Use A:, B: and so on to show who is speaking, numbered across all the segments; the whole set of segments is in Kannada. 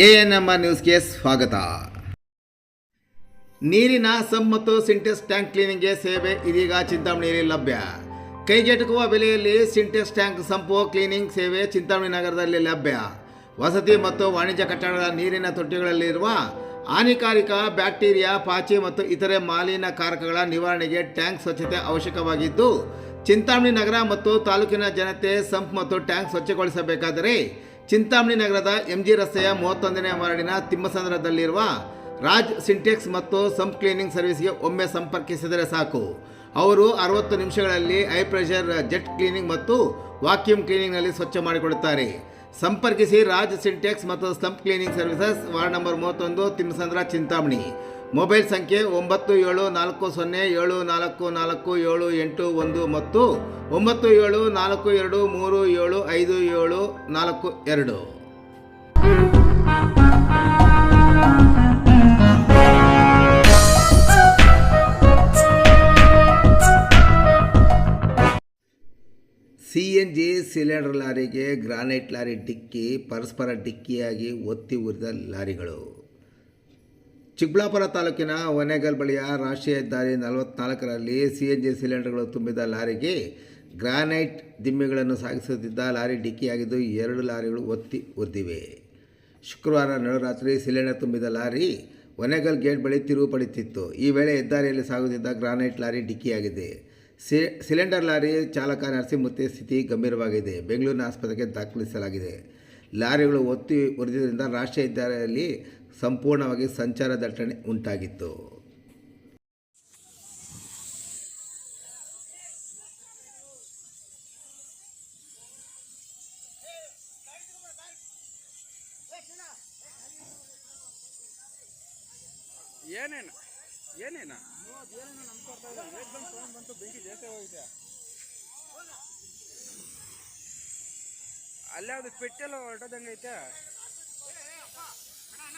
A: ಎ ಎನ್ ಎಂ ಆರ್ ನ್ಯೂಸ್ಗೆ ಸ್ವಾಗತ. ನೀರಿನ ಸಬ್ ಮತ್ತು ಸಿಂಟೆಕ್ಸ್ ಟ್ಯಾಂಕ್ ಕ್ಲೀನಿಂಗ್ಗೆ ಸೇವೆ, ಇದೀಗ ಚಿಂತಾಮಣಿಯಲ್ಲಿ ಲಭ್ಯ. ಕೈಗೆಟುಕುವ ಬೆಲೆಯಲ್ಲಿ ಸಿಂಟೆಕ್ಸ್ ಟ್ಯಾಂಕ್ ಸಂಪು ಕ್ಲೀನಿಂಗ್ ಸೇವೆ ಚಿಂತಾಮಣಿ ನಗರದಲ್ಲಿ ಲಭ್ಯ. ವಸತಿ ಮತ್ತು ವಾಣಿಜ್ಯ ಕಟ್ಟಡಗಳ ನೀರಿನ ತೊಟ್ಟಿಗಳಲ್ಲಿರುವ ಹಾನಿಕಾರಿಕ ಬ್ಯಾಕ್ಟೀರಿಯಾ, ಪಾಚಿ ಮತ್ತು ಇತರೆ ಮಾಲಿನ್ಯ ಕಾರಕಗಳ ನಿವಾರಣೆಗೆ ಟ್ಯಾಂಕ್ ಸ್ವಚ್ಛತೆ ಅವಶ್ಯಕವಾಗಿದ್ದು, ಚಿಂತಾಮಣಿ ನಗರ ಮತ್ತು ತಾಲೂಕಿನ ಜನತೆ ಸಂಪ್ ಮತ್ತು ಟ್ಯಾಂಕ್ ಸ್ವಚ್ಛಗೊಳಿಸಬೇಕಾದರೆ ಚಿಂತಾಮಣಿ ನಗರದ ಎಂಜಿ ರಸ್ತೆಯ ಮೂವತ್ತೊಂದನೇ ವಾರ್ಡಿನ ತಿಮ್ಮಸಂದ್ರದಲ್ಲಿರುವ ರಾಜ್ ಸಿಂಟೆಕ್ಸ್ ಮತ್ತು ಸಂಪ್ ಕ್ಲೀನಿಂಗ್ ಸರ್ವಿಸ್ಗೆ ಒಮ್ಮೆ ಸಂಪರ್ಕಿಸಿದರೆ ಸಾಕು. ಅವರು ಅರವತ್ತು ನಿಮಿಷಗಳಲ್ಲಿ ಹೈ ಪ್ರೆಷರ್ ಜೆಟ್ ಕ್ಲೀನಿಂಗ್ ಮತ್ತು ವಾಕ್ಯೂಮ್ ಕ್ಲೀನಿಂಗ್ನಲ್ಲಿ ಸ್ವಚ್ಛ ಮಾಡಿಕೊಡುತ್ತಾರೆ. ಸಂಪರ್ಕಿಸಿ ರಾಜ್ ಸಿಂಟೆಕ್ಸ್ ಮತ್ತು sump cleaning services ward number ಮೂವತ್ತೊಂದು ತಿಮ್ಮಸಂದ್ರ ಚಿಂತಾಮಣಿ. ಮೊಬೈಲ್ ಸಂಖ್ಯೆ ಒಂಬತ್ತು ಏಳು ನಾಲ್ಕು ಸೊನ್ನೆ ಏಳು ನಾಲ್ಕು ನಾಲ್ಕು ಏಳು ಎಂಟು ಒಂದು ಮತ್ತು ಒಂಬತ್ತು ಏಳು ನಾಲ್ಕು ಎರಡು ಮೂರು ಏಳು ಐದು ಏಳು ನಾಲ್ಕು ಎರಡು. ಸಿ ಎನ್ ಜಿ ಸಿಲಿಂಡರ್ ಲಾರಿಗೆ ಗ್ರಾನೈಟ್ ಲಾರಿ ಡಿಕ್ಕಿ, ಪರಸ್ಪರ ಡಿಕ್ಕಿಯಾಗಿ ಒತ್ತಿ ಉರಿದ ಲಾರಿಗಳು. ಚಿಕ್ಕಬಳ್ಳಾಪುರ ತಾಲೂಕಿನ ಒನೆಗಲ್ ಬಳಿಯ ರಾಷ್ಟ್ರೀಯ ಹೆದ್ದಾರಿ ನಲವತ್ನಾಲ್ಕರಲ್ಲಿ ಸಿ ಎನ್ ಜಿ ಸಿಲಿಂಡರ್ಗಳು ತುಂಬಿದ ಲಾರಿಗೆ ಗ್ರಾನೈಟ್ ದಿಮ್ಮಿಗಳನ್ನು ಸಾಗಿಸುತ್ತಿದ್ದ ಲಾರಿ ಡಿಕ್ಕಿಯಾಗಿದ್ದು ಎರಡು ಲಾರಿಗಳು ಒತ್ತಿ ಉರಿದಿವೆ ಶುಕ್ರವಾರ ನಡುರಾತ್ರಿ ಸಿಲಿಂಡರ್ ತುಂಬಿದ ಲಾರಿ ಒನೇಗಲ್ ಗೇಟ್ ಬಳಿ ತಿರುವು ಪಡೆಯುತ್ತಿತ್ತು. ಈ ವೇಳೆ ಹೆದ್ದಾರಿಯಲ್ಲಿ ಸಾಗುತ್ತಿದ್ದ ಗ್ರಾನೈಟ್ ಲಾರಿ ಡಿಕ್ಕಿಯಾಗಿದೆ. ಸಿ, ಸಿಲಿಂಡರ್ ಲಾರಿ ಚಾಲಕ ನರಸಿಂಹಮೂರ್ತಿ ಸ್ಥಿತಿ ಗಂಭೀರವಾಗಿದೆ. ಬೆಂಗಳೂರಿನ ಆಸ್ಪತ್ರೆಗೆ ದಾಖಲಿಸಲಾಗಿದೆ. ಲಾರಿಗಳು ಒತ್ತಿ ಒರೆದಿದ್ದರಿಂದ ರಾಷ್ಟ್ರೀಯ ಹೆದ್ದಾರಿಯಲ್ಲಿ ಸಂಪೂರ್ಣವಾಗಿ ಸಂಚಾರ ದಟ್ಟಣೆ ಉಂಟಾಗಿತ್ತು.
B: ಏನೇನ? ಏನೇನ? ಅಲ್ಲೇ ಅದು ಪೆಟ್ಟೆಲ್ಲ ಹೊರಟೋದಂಗೈತೆ?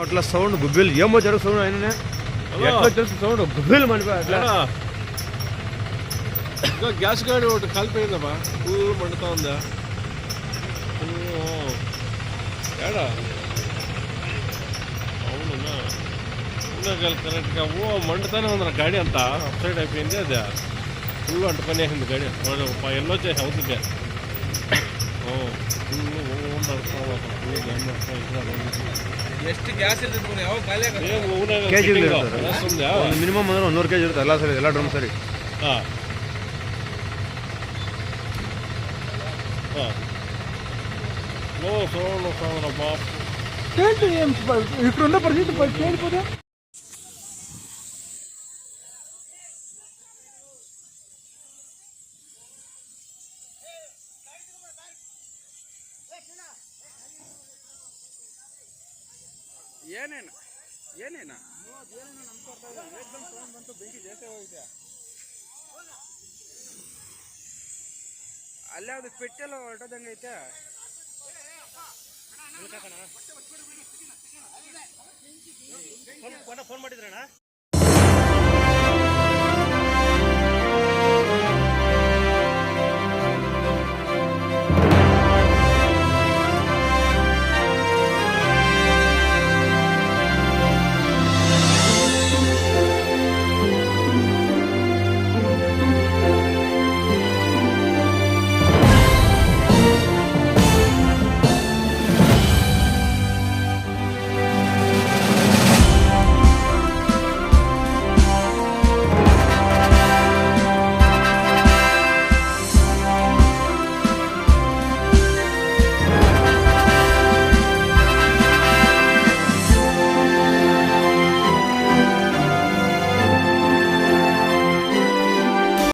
C: అట్లా సౌండ్ గుబ్బిల్ ఏమో జరుగు సౌండ్ ఆయన ఎట్లా తెలుసు సౌండ్ గుబ్బిల్ మనిపి అట్లా
D: ఇంకా గ్యాస్ గాడి ఒకటి కాలిపోయిందమ్మా ఫుల్ మండుతా ఉందా ఏడా అవునన్నా ಕರ್ನಾಟಕ ಕರ್ನಾಟಕವು ಮಂಡ್ತಾನೆ ಅಂದ್ರೆ ಗಾಡಿ ಅಂತ. ಸೈಡ್ ಐಪಿ ಹಿಂದೆ ಅದೇ. ಫುಲ್ ಅಂಟ್ಕೊನೇ ಹಿಂದೆ ಗಾಡಿ. ನೋಡಪ್ಪ ಎಲ್ಲೋ ಚೇ ಹೌದಿದೆ ಓ
B: ಎಷ್ಟು ಗ್ಯಾಸ್ ಯಾವ
C: ಮಿನಿಮಮ್ ಅಂದ್ರೆ ಒಂದೂರು ಕೆ ಜಿ ಇರುತ್ತೆ ಎಲ್ಲ ಸರಿ ಎಲ್ಲ ಡ್ರಮ್ ಸರಿ.
D: ಹಾಂ. ಹಾಂ. ಸಾವಿರ ಬಾಪ್.
B: ಕೇಳ್ತೀನಿ ಬರ್ತಿತ್ತು ಕೇಳ್ಬೋದು? ಏನೇನ ಏನೇನ ಅಲ್ಲೇ ಅದು ಪೆಟ್ಟೆಲ್ಲ ಹೊರಟೋದಂಗೈತೆ
C: ಫೋನ್ ಮಾಡಿದ್ರಣ್ಣ